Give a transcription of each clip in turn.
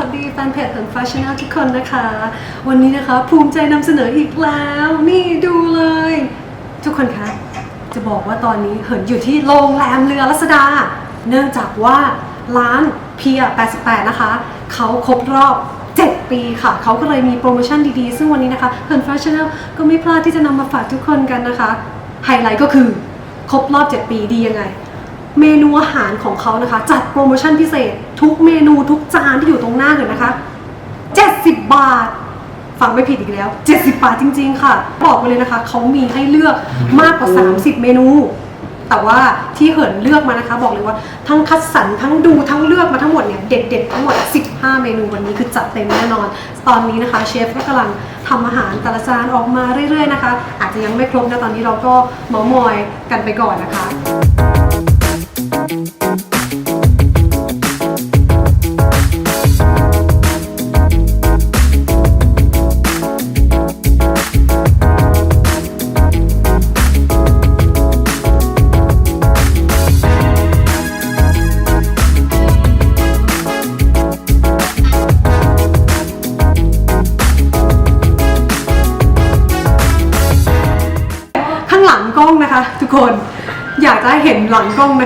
วัสดีแฟนเพจของ Fashion Out ทุกคนนะคะ วันนี้นะคะภูมิใจนำเสนออีกแล้ว นี่ดูเลย ทุกคนคะจะบอกว่าตอนนี้เหินอยู่ที่โรงแรมเรือรัศดา เนื่องจากว่าร้านเพีย88 นะคะ เขาครบรอบ 7 ปีค่ะ เขาก็เลยมีโปรโมชั่นดีๆ ซึ่งวันนี้นะคะเหิน Fashion Out ก็ไม่พลาดที่จะนำมาฝากทุกคนกันนะคะ ไฮไลท์ก็คือครบรอบ 7 ปีดียังไง เมนูอาหารของเขานะคะ จัดโปรโมชั่นพิเศษ ทุกเมนูทุกจานที่อยู่ตรงหน้าเลยนะคะ 70 บาท ฟังไม่ผิดอีกแล้ว 70 บาทจริง ๆ ค่ะ บอกไปเลยนะคะ เขามีให้เลือกมากกว่า 30 เมนู แต่ว่าที่เหินเลือกมานะคะ บอกเลยว่าทั้งคัดสรรทั้งดูทั้งเลือกมาทั้งหมดเนี่ยเด็ดๆทั้งหมด 15 เมนูวันนี้คือจัดเต็มแน่นอน ตอนนี้นะคะเชฟก็กำลังทำอาหารแต่ละจานออกมาเรื่อย ๆ นะคะ อาจจะยังไม่ครบนะตอนนี้เราก็เมามอยกันไปก่อนนะคะ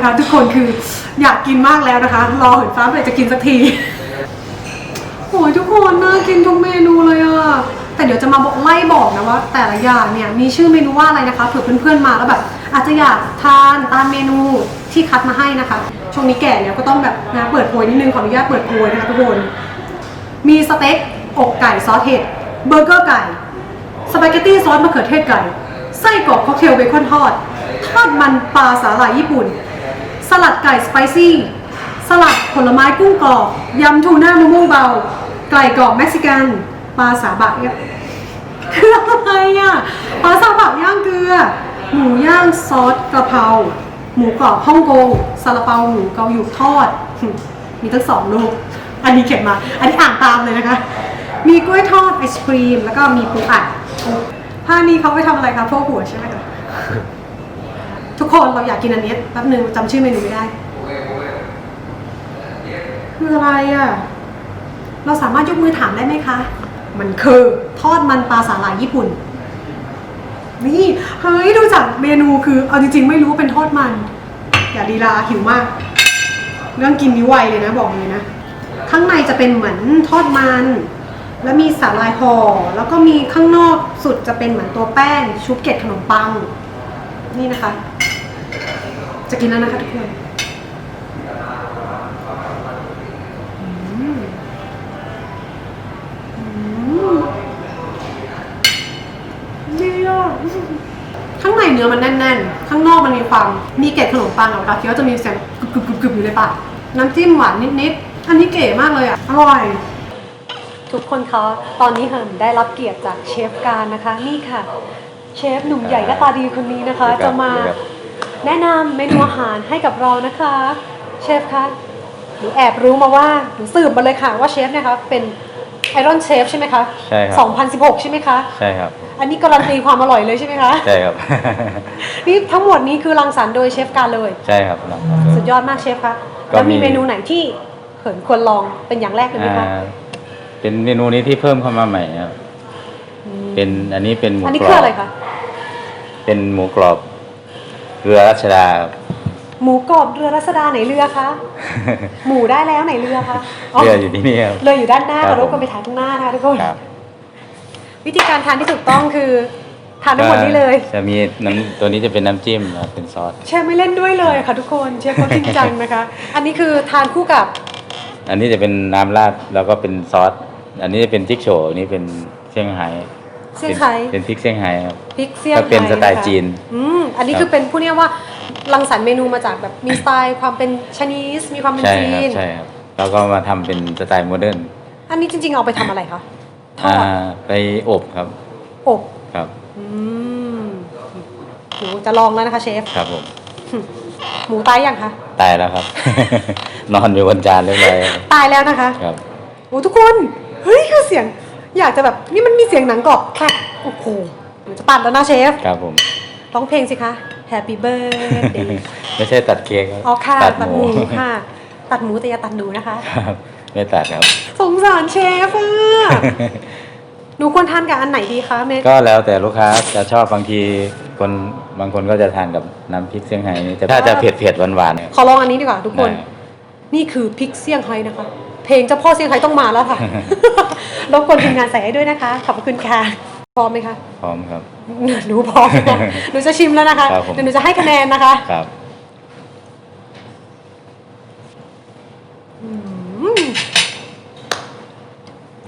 นะคะ ทุกคนคืออยากกินมากแล้วนะคะ รอเห็นฟ้าเลยจะกินสักทีโอ้ยทุกคนน่ากินทุกเมนูเลยอะแต่เดี๋ยวจะมาบอกไล่บอกนะว่า แต่ละอย่างเนี่ยมีชื่อเมนูว่าอะไรนะคะเผื่อเพื่อนๆมาแล้วแบบ อาจจะอยากทานตามเมนูที่คัดมาให้นะคะช่วงนี้แก่แล้วก็ต้องแบบนะเปิดโพยนิดนึงขออนุญาตเปิดโพยนะคะทุกคนมีสเต็กอกไก่ซอสเห็ดเบอร์เกอร์ไก่สปาเกตตี้ซอสมะเขือเทศไก่ไส้กรอกค็อกเทลเบคอนทอดทอดมันปลาสาหร่ายญี่ปุ่น ลัดไก่สไปซี่ สลัดผลไม้กุ้งกรอบ ยำทูน่ามะม่วงเบา ไก่กรอบเม็กซิกัน ปลาสาบะเนี่ยคืออะไรอะ ปลาสาบะย่างเกลือ หมูย่างซอสกระเพราหมูกรอบฮ่องกงซาลาเปาหมูเกาหยูทอด มีทั้งสองลูก อันนี้เขียนมา อันนี้อ่านตามเลยนะคะ มีกล้วยทอดไอศครีม แล้วก็มีปูอัดผ้านี้เขาไปทำอะไรคะพวกหัวใช่ไหมคะ ทุกคนเราอยากกินอันนี้แป๊บนึงจำชื่อเมนูไม่ได้ คืออะไรอะ เราสามารถยกมือถามได้ไหมคะ มันคือทอดมันปลาสาหร่ายญี่ปุ่น นี่เฮ้ยดูจากเมนูคือเอาจริงๆ ไม่รู้เป็นทอดมัน อย่าดีลาหิวมาก เรื่องกินนิ้วไวเลยนะบอกเลยนะ ข้างในจะเป็นเหมือนทอดมันแล้วมีสาหร่ายห่อแล้วก็มีข้างนอกสุดจะเป็นเหมือนตัวแป้งชุบเกล็ดขนมปัง นี่นะคะ จะกินแล้วนะคะทุกคนอืมอืมดีอะข้างในเนื้อมันแน่นๆ ข้างนอกมันมีความ มีเกล็ดขนมปังอะเวลาเคี้ยวจะมีเสียงกรึบๆๆอยู่ในปาก น้ำจิ้มหวานนิดๆ อันนี้เก๋มากเลยอะ อร่อย ทุกคนคะ ตอนนี้เหินได้รับเกียรติจากเชฟการนะคะ นี่ค่ะ เชฟหนุ่มใหญ่หน้าตาดีคนนี้นะคะ จะมาแนะนำเมนูอาหารให้กับเรานะคะ เชฟคะหนูแอบรู้มาว่าหนูสืบมาเลยค่ะว่าเชฟเนี่ยคะเป็นไอรอนเชฟใช่ไหมคะใช่ครับ2016 ใช่ไหมคะใช่ครับ อันนี้การันตีความอร่อยเลยใช่ไหมคะใช่ครับนี่ทั้งหมดนี้คือรังสรรค์โดยเชฟการเลยใช่ครับน้องสุดยอดมากเชฟคะก็แล้วมีมีเมนูไหนที่เหินควรลองเป็นอย่างแรกเลยไหมอ่าคะเป็นเมนูนี้ที่เพิ่มเข้ามาใหม่ครับเป็นอันนี้เป็นหมูอันนี้กรคืออบอะไรคะ เป็นหมูกรอบ เรือรัชดาครับ หมูกรอบเรือรัศดาไหนเรือคะ หมูได้แล้วไหนเรือคะเรืออยู่ที่นี่ครับ เรืออยู่ด้านหน้าครัเราบรบกันไปถ่ายข้างหน้านะคะทุกคนครับ วิธีการทานที่ถูกต้องคือทานทั้งหมดนี้เลยจะมีน้ำตัวนี้จะเป็นน้ำจิ้มครับเป็นซอส เชฟไม่เล่นด้วยเลยค่ะทุกคนเชฟเขาจริงจังนะคะ อันนี้คือทานคู่กับอันนี้จะเป็นน้ำราดแล้วก็เป็นซอส อันนี้จะเป็นจิ๊กโฉวอันนี้เป็นเซี่ยงไฮ้ เซี่ยงไฮ้เป็นพริกเซี่ยงไฮ้ครับพริกเซี่ยงก็ไฮ้เป็นสไตล์ะคะจีนอืมอันนี้ครับคือเป็นผู้เนี้ยว่ารังสรรค์เมนูมาจากแบบมีสไตล์ความเป็นชนีสมีความเป็นใช่จีครับนใช่ครับแล้วก็มาทำเป็นสไตล์โมเดิร์นอันนี้จริง ๆ เอาไปทำอะไรคะทออ่าดไปอบครับ อบครับอืมหนูจะลองแล้วนะคะเชฟครับผมหมูตายยังคะตายแล้วครับ นอนอยู่บนจานเรียบร้อยตายแล้วนะคะ ครับโอ้ทุกคน เฮ้ยคือเสียง อยากจะแบบนี่มันมีเสียงหนังกรอบค่ะโอ้โหหนูจะตัดแล้วนะเชฟครับผมร้องเพลงสิคะ Happy Birthday ไม่ใช่ตัดเค้กครับอ๋อค่ะ ตัดตัดหหมูมูค่ะ ตัดหมูแต่อย่าตัดหนูนะคะครับไม่ตัดครับสงสารเชฟอะหนูควรทานกับอันไหนดีคะเมก็แล้วแต่ลูกค้าจะชอบบางทีคนบางคนก็จะทานกับน้ำพริกเซี่ยงไฮ้นี่แต่ถ้าจะเผ็ดเผ็ดๆหวานๆเนี่ยขอลองอันนี้ดีกว่าทุกคนได้นี่คือพริกเซี่ยงไฮ้นะคะ เพลงเจ้าพ่อเซี่ยงไฮ้ต้องมาแล้วค่ะ รบกวนทีมงานใส่ให้ด้วยนะคะ ขอบคุณค่ะ พร้อมไหมคะ พร้อมครับ หนูพร้อมหนูจะชิมแล้วนะคะครับผม เดี๋ยวหนูจะให้คะแนนนะคะครับอืม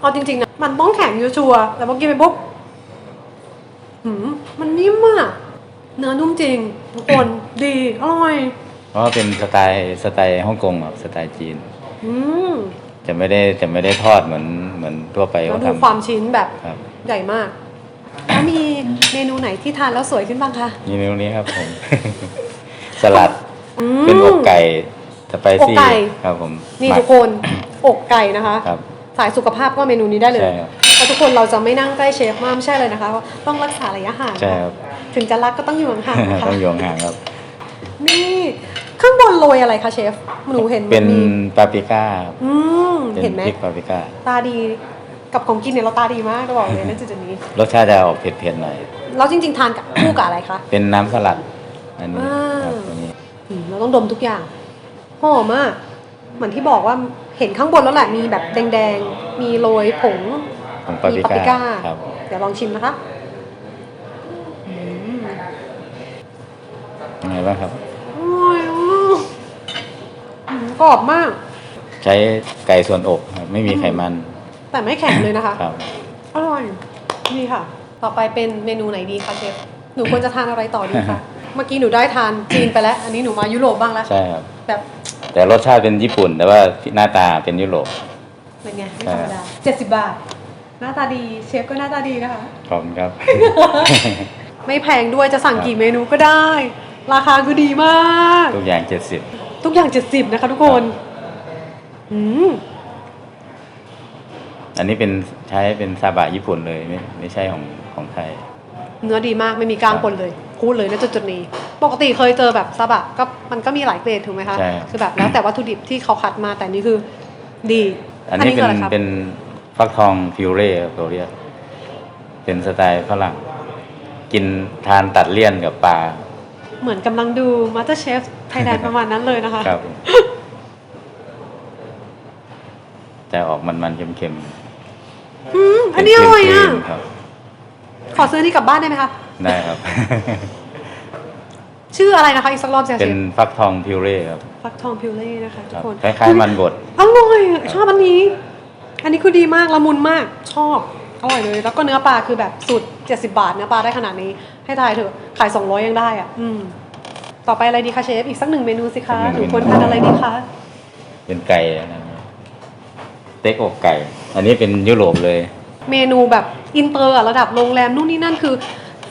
เอาจริงๆนะ มันต้องแข็งอยู่ชัวร์แต่พอกินไปปุ๊บหืมมันนิ่มมากเนื้อนุ่มจริง ทุกคน ดี อร่อย เพราะว่าเป็นสไตล์สไตล์ฮ่องกงครับสไตล์จีน อืม จะไม่ได้จะไม่ได้ทอดเหมือนเหมือนทั่วไปแล้วเขาดูทำความชิ้นแบบครับ ใหญ่มาก แล้วมีเมนูไหนที่ทานแล้วสวยขึ้นบ้างคะ นี่เมนูนี้ครับผม สลัดอืม เป็นอกไก่สไปซี่อกไก่ ครับผมนี่หมัทุกคน อกไก่นะคะ ครับ สายสุขภาพก็เมนูนี้ได้เลยใช่ครับเพราะทุกคนเราจะไม่นั่งใกล้เชฟมากไม่ใช่เลยนะคะต้องรักษาระยะห่างใช่ครับ ถึงจะรักก็ต้องอยู่ห่างๆนะ คะ ต้องโยงห่างครับ นี่ ข้างบนโรยอะไรคะเชฟ หนูเห็นเป็นมีปาปริก้าอืมเป็นเห็นไหมพริกปาปริก้า ตาดีกับของกินเนี่ยเราตาดีมากจะบอกเลยนะจุดๆนี้ รสชาติจะออกเผ็ดๆหน่อย แล้วจริง ๆ ทานกับ คู่กับอะไรคะ เป็นน้ำสลัด อันนี้อ่าครับอันนี้อืมเราต้องดมทุกอย่างหอมมากเหมือนที่บอกว่าเห็นข้างบนแล้วแหละมีแบบแดงๆ มีโรยผง ของปาปมีริปาปริก้าก้าครับ เดี๋ยวลองชิมนะคะอืมยังไงบ้างครับอร่อยอะอืม กรอบมาก ใช้ไก่ส่วนอกครับไม่มีไขมันแต่ไม่แข็งเลยนะคะ ครับ อร่อยนี่ค่ะ ต่อไปเป็นเมนูไหนดีคะเชฟ หนูควรจะทานอะไรต่อดีคะ เมื่อกี้หนูได้ทานจีนไปแล้ว อันนี้หนูมายุโรปบ้างแล้ว ใช่ครับ แบบแต่รสชาติเป็นญี่ปุ่น แต่ว่าหน้าตาเป็นยุโรป เป็นไง ไม่ธรรมดาเจ็ดสิบบาท หน้าตาดี เชฟก็หน้าตาดีนะคะ ขอบคุณครับ ไม่แพงด้วยจะสั่งครับกี่เมนูก็ได้ ราคาคือดีมาก ทุกอย่างเจ็ดสิบ ทุกอย่าง70นะคะทุกคนอืมอันนี้เป็นใช้เป็นซาบะญี่ปุ่นเลยไม่ไม่ใช่ของของไทย เนื้อดีมากไม่มีกล้างปนเลยพูดเลยนะจุดจุดๆนี้ ปกติเคยเจอแบบซาบะก็มันก็มีหลายเกรดถูกไหมคะใช่ครับคือแบบแล้วแต่วัตถุดิบที่เขาคัดมาแต่นี่คือดีอันนี้คืเป็นอะไรครับเป็นฟักทองฟิวเร่ครับเราเรียกเป็นสไตล์ฝรั่ง กินทานตัดเลี่ยนกับปลา เหมือนกำลังดู MasterChef Thailand ประมาณนั้นเลยนะคะครับผมจะออกมันๆเค็มอืมๆอันนี้อร่อยอะเป็นครีมๆครับ ขอซื้อนี่กลับบ้านได้ไหมคะ ได้ครับ ชื่ออะไรนะคะ อีกสักรอบสิคะเป็เชนฟฟักทองพิวเร่ครับฟักทองพิวเล่นะคะทุคกรับคนคล้ายๆมันบด อร่อยอะชอบอันนี้ อันนี้คือดีมากละมุนมาก ชอบ อร่อยเลย แล้วก็เนื้อปลาคือแบบสุด 70 บาทเนื้อปลาได้ขนาดนี้ ให้ทายเถอะขาย 200 ยังได้อะ อืม ต่อไปอะไรดีคะเชฟ อีกสักหนึ่งเมนูสิคะอีกหนึ่หนูงเมนูควรทานอะไรดีคะ เป็นไก่นะครับเต็กอกไก่ อันนี้เป็นยุโรปเลย เมนูแบบอินเตอร์อะระดับโรงแรมนู่นนี่นั่นคือ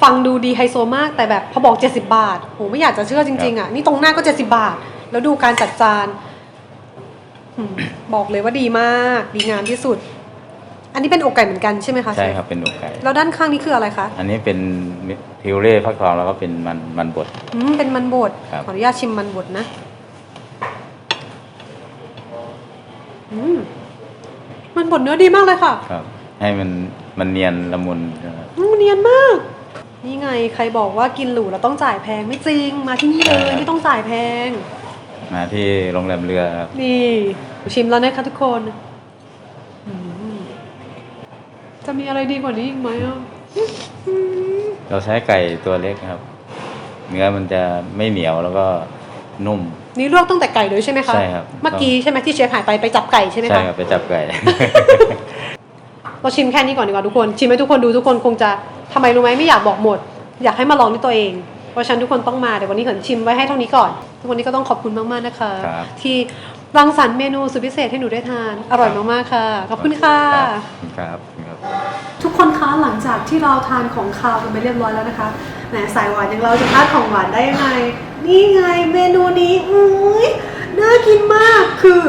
ฟังดูดีไฮโซมากแต่แบบพอบอก 70 บาทโหไม่อยากจะเชื่อจริงๆอะนี่ตรงหน้าก็ 70 บาท แล้วดูการจัดจานอืมบอกเลยว่าดีมาก ดีงามที่สุด อันนี้เป็นอกไก่เหมือนกันใช่ไหมคะเชใช่ฟครับเป็นอกไก่แล้วด้านข้างนี้คืออะไรคะอันนี้เป็นพิวเร่ฟักทองแล้วก็เป็นมันมันบดอืมเป็นมันบดครับขออนุญาตชิมมันบดนะอืมมันบดเนื้อดีมากเลยค่ะครับให้มันมันเนียนละมุนนะครับอืมเนียนมาก นี่ไงใครบอกว่ากินหรูแล้วต้องจ่ายแพงไม่จริง มาที่นี่เลยไม่ต้องจ่ายแพง มาที่โรงแรมเรือครับนี่ชิมแล้วนะคะทุกคนอืมจะ มีอะไรดีกว่านี้อีกไหมอะอืมเราใช้ไก่ตัวเล็กครับ เนื้อมันจะไม่เหนียวแล้วก็นุ่ม นี่ลวกตั้งแต่ไก่เลยใช่ไหมคะใช่ครับ เมื่อกี้ใช่ไหมที่เชฟหายไปไปจับไก่ใช่ไหมใช่คะครับไปจับไก่ เราชิมแค่นี้ก่อนดีกว่าทุกคน ชิมให้ทุกคนดูทุกคนคงจะทำไมรู้ไหมไม่อยากบอกหมด อยากให้มาลองด้วยตัวเอง เพราะฉะนั้นทุกคนต้องมาเดี๋ยววันนี้เหินชิมไว้ให้เท่านี้ก่อน ทุกวันนี้ก็ต้องขอบคุณมากๆนะคะครับที่รังสรรค์เมนูสุดพิเศษให้หนูได้ทาน อร่อยมากๆค่ะ ขอบคุณค่ะ ครับครับ ทุกคนคะหลังจากที่เราทานของคาวกันไปเรียบร้อยแล้วนะคะแหมสายหวานอย่างเราจะพลาดของหวานได้ยังไง นี่ไงเมนูนี้อุ้ยน่ากินมากคือ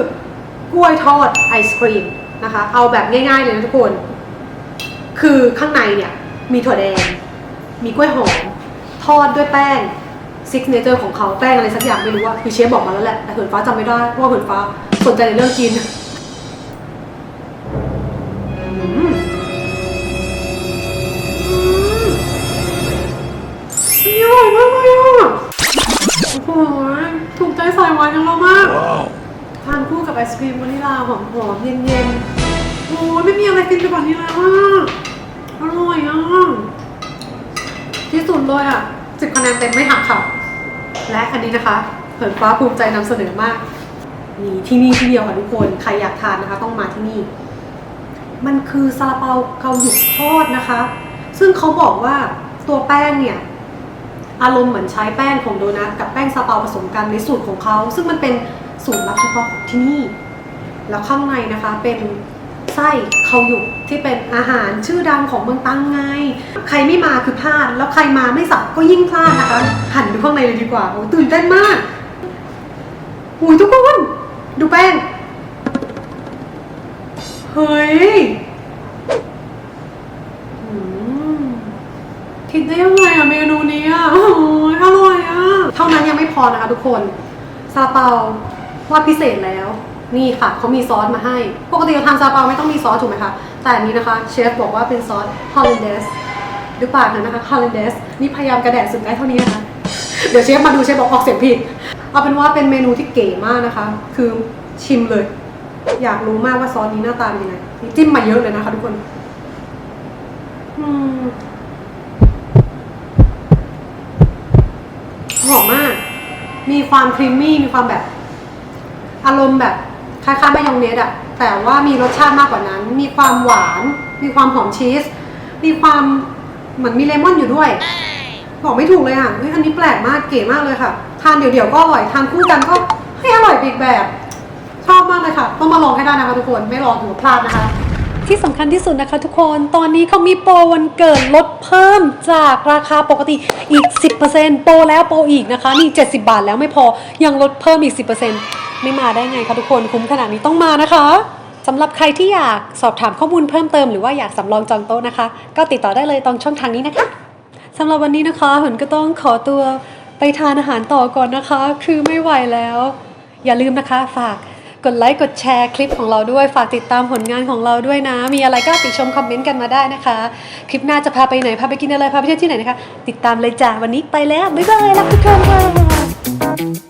กล้วยทอดไอศครีมนะคะ เอาแบบง่ายๆเลยนะทุกคน คือข้างในเนี่ยมีถั่วแดง มีกล้วยหอมทอดด้วยแป้งซิกเนเจอร์ของเขาแป้งอะไรสักอย่างไม่รู้ว่าคือเชฟบอกมาแล้วแหละแต่เหินฟ้าจำไม่ได้เพราะว่าเหินฟ้าสนใจในเรื่องกิน ยถูกใจสายหวานของเรามาก ทานคู่กับไอศครีมวานิลาหอมๆเย็นๆโอ้ยไม่มีอะไรกินไปกว่านี้แล้วอะอร่อยอะที่สุดเลยอะสิบคะแนนเต็มไม่หักค่ะ และอันนี้นะคะเหินฟ้าภูมิใจนำเสนอมากมีที่นี่ที่เดียวค่ะทุกคนใครอยากทานนะคะ ต้องมาที่นี่ มันคือซาลาเปาเกาหยุกทอดนะคะ ซึ่งเขาบอกว่าตัวแป้งเนี่ย อารมณ์เหมือนใช้แป้งของโดนัทกับแป้งซาเปาผสมกันในสูตรของเขา ซึ่งมันเป็นสูตรลับเฉพาะของที่นี่ แล้วข้างในนะคะเป็นไส้เขาหยุกที่เป็นอาหารชื่อดังของเมืองตังไง ใครไม่มาคือพลาด แล้วใครมาไม่สับก็ยิ่งพลาดนะคะ หันดูข้างในเลยดีกว่าโอ้ตื่นเต้นมากหุยทุกคนดูแป้ง เฮ้ยคิดได้ยังไงอะเมนู อะโอ้ยอร่อยอะเท่านั้นยังไม่พอนะคะทุกคนซาเปาว่าพิเศษแล้ว นี่ค่ะเขามีซอสมาให้ ปกติเราทานซาลาเปาไม่ต้องมีซอสถูกไหมคะ แต่อันนี้นะคะเชฟบอกว่าเป็นซอสฮอลแลนเดสหรือเปล่านะคะฮอลแลนเดสนี่พยายามกระแดดสุดได้เท่านี้นะคะ เดี๋ยวเชฟมาดูเชฟบอกออกเสียงผิด เอาเป็นว่าเป็นเมนูที่เก๋มากนะคะ คือชิมเลย อยากรู้มากว่าซอสนี้หน้าตาเป็นยังไงนี่จิ้มมาเยอะเลยนะคะ ทุกคน อืมหอมมาก มีความครีมมี่มีความแบบอารมณ์แบบคล้ายๆมายองเนสอะแต่ว่ามีรสชาติมากกว่านั้น มีความหวาน มีความหอมชีส มีความเหมือนมีเลมอนอยู่ด้วย บอกไม่ถูกเลยอะเฮ้ยอันนี้แปลกมากเก๋มากเลยค่ะ ทานเดี๋ยวๆก็อร่อย ทานคู่กันก็ให้อร่อยอีกแบบ ชอบมากเลยค่ะ ต้องมาลองให้ได้นะคะทุกคน ไม่ลองถือว่าพลาดนะคะ ที่สำคัญที่สุดนะคะทุกคน ตอนนี้เขามีโปรวันเกิดลดเพิ่มจากราคาปกติอีก 10%โปรแล้วโปรอีกนะคะ นี่ 70 บาทแล้วไม่พอ ยังลดเพิ่มอีก 10%ไม่มาได้ไงคะทุกคน คุ้มขนาดนี้ต้องมานะคะสำหรับใครที่อยากสอบถามข้อมูลเพิ่มเติมหรือว่าอยากสำรองจองโต๊ะนะคะ ก็ติดต่อได้เลยตรงช่องทางนี้นะคะสำหรับวันนี้นะคะเหินก็ต้องขอตัวไปทานอาหารต่อก่อนนะคะ คือไม่ไหวแล้ว อย่าลืมนะคะฝาก กดไลค์กดแชร์คลิปของเราด้วย ฝากติดตามผลงานของเราด้วยนะ มีอะไรก็ติชมคอมเมนต์กันมาได้นะคะ คลิปหน้าจะพาไปไหน พาไปกินอะไร พาไปเที่ยวที่ไหนนะคะ ติดตามเลยจ้าวันนี้ไปแล้ว บ๊ายบายรักทุกคนค่ะ